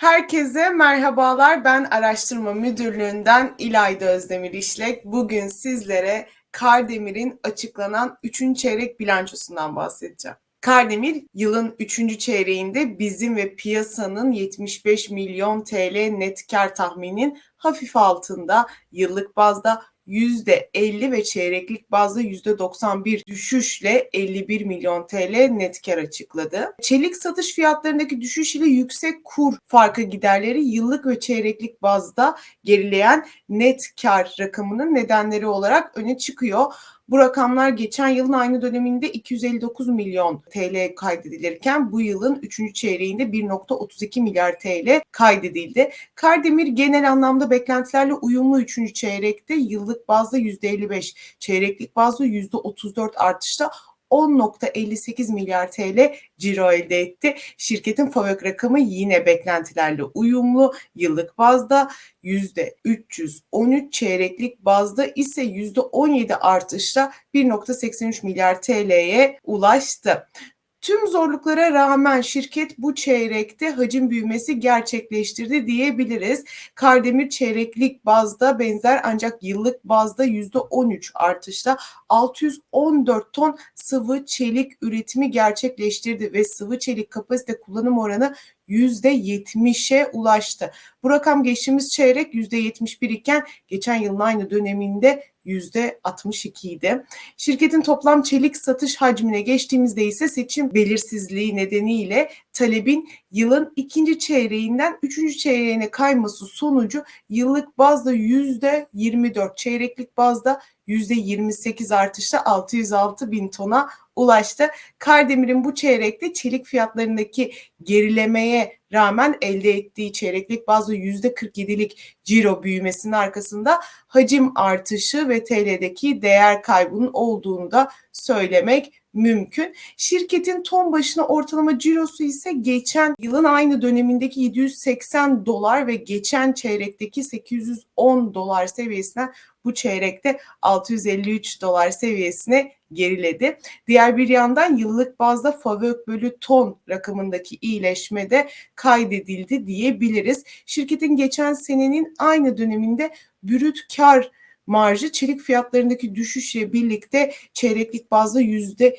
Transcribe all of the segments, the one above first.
Herkese merhabalar. Ben Araştırma Müdürlüğü'nden İlayda Özdemir İşlek. Bugün sizlere Kardemir'in açıklanan 3. çeyrek bilançosundan bahsedeceğim. Kardemir yılın 3. çeyreğinde bizim ve piyasanın 75 milyon TL net kar tahminin hafif altında yıllık bazda %50 ve çeyreklik bazda %91 düşüşle 51 milyon TL net kar açıkladı. Çelik satış fiyatlarındaki düşüş ile yüksek kur farkı giderleri yıllık ve çeyreklik bazda gerileyen net kar rakamının nedenleri olarak öne çıkıyor. Bu rakamlar geçen yılın aynı döneminde 259 milyon TL kaydedilirken bu yılın 3. çeyreğinde 1.32 milyar TL kaydedildi. Kardemir genel anlamda beklentilerle uyumlu 3. çeyrekte yıllık bazda %55, çeyreklik bazda %34 artışta 10.58 milyar TL ciro elde etti. Şirketin FAVÖK rakamı yine beklentilerle uyumlu. Yıllık bazda %313 çeyreklik bazda ise %17 artışla 1.83 milyar TL'ye ulaştı. Tüm zorluklara rağmen şirket bu çeyrekte hacim büyümesi gerçekleştirdi diyebiliriz. Kardemir çeyreklik bazda benzer ancak yıllık bazda %13 artışla 614 ton sıvı çelik üretimi gerçekleştirdi ve sıvı çelik kapasite kullanım oranı %70'e ulaştı. Bu rakam geçtiğimiz çeyrek %71 iken geçen yılın aynı döneminde %62 idi. Şirketin toplam çelik satış hacmine geçtiğimizde ise seçim belirsizliği nedeniyle talebin yılın ikinci çeyreğinden üçüncü çeyreğine kayması sonucu yıllık bazda %24, çeyreklik bazda %28 artışla 606 bin tona ulaştı. Kardemir'in bu çeyrekte çelik fiyatlarındaki gerilemeye rağmen elde ettiği çeyreklik bazı %47'lik ciro büyümesinin arkasında hacim artışı ve TL'deki değer kaybının olduğunu da söylemek mümkün. Şirketin ton başına ortalama cirosu ise geçen yılın aynı dönemindeki 780 dolar ve geçen çeyrekteki 810 dolar seviyesinden bu çeyrekte 653 dolar seviyesine geriledi. Diğer bir yandan yıllık bazda FAVÖK bölü ton rakamındaki iyileşme de kaydedildi diyebiliriz. Şirketin geçen senenin aynı döneminde brüt kar marjı çelik fiyatlarındaki düşüşle birlikte çeyreklik bazda yüzde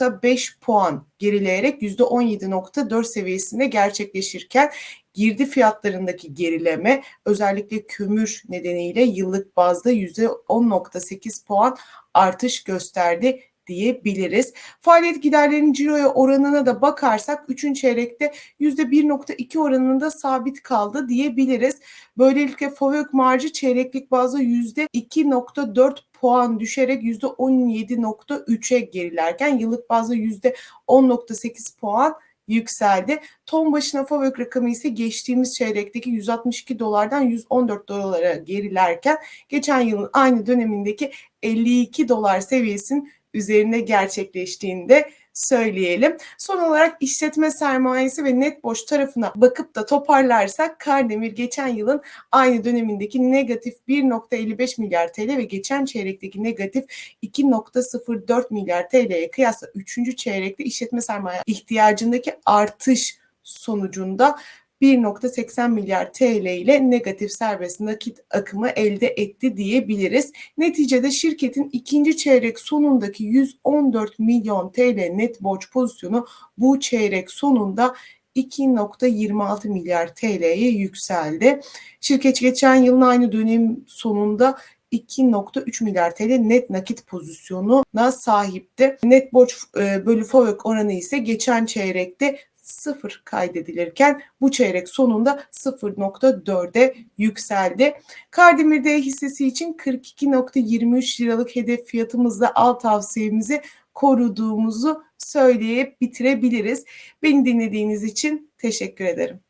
2.5 puan gerileyerek yüzde 17.4 seviyesinde gerçekleşirken girdi fiyatlarındaki gerileme özellikle kömür nedeniyle yıllık bazda yüzde 10.8 puan artış gösterdi diyebiliriz. Faaliyet giderlerinin ciroya oranına da bakarsak 3. çeyrekte %1.2 oranında sabit kaldı diyebiliriz. Böylelikle FOVÖK marjı çeyreklik bazda %2.4 puan düşerek %17.3'e gerilerken yıllık bazda %10.8 puan yükseldi. Ton başına FAVÖK rakamı ise geçtiğimiz çeyrekteki 162 dolardan 114 dolara gerilerken geçen yılın aynı dönemindeki 52 dolar seviyesinin üzerine gerçekleştiğinde söyleyelim. Son olarak işletme sermayesi ve net borç tarafına bakıp da toparlarsak Kardemir geçen yılın aynı dönemindeki negatif 1.55 milyar TL ve geçen çeyrekteki negatif 2.04 milyar TL'ye kıyasla 3. çeyrekte işletme sermaye ihtiyacındaki artış sonucunda 1.80 milyar TL ile negatif serbest nakit akımı elde etti diyebiliriz. Neticede şirketin ikinci çeyrek sonundaki 114 milyon TL net borç pozisyonu bu çeyrek sonunda 2.26 milyar TL'ye yükseldi. Şirket geçen yılın aynı dönem sonunda 2.3 milyar TL net nakit pozisyonuna sahipti. Net borç e, bölü FOVÖK oranı ise geçen çeyrekte 0 kaydedilirken bu çeyrek sonunda 0.4'e yükseldi. Kardemir D hissesi için 42.23 liralık hedef fiyatımızla alt tavsiyemizi koruduğumuzu söyleyip bitirebiliriz. Beni dinlediğiniz için teşekkür ederim.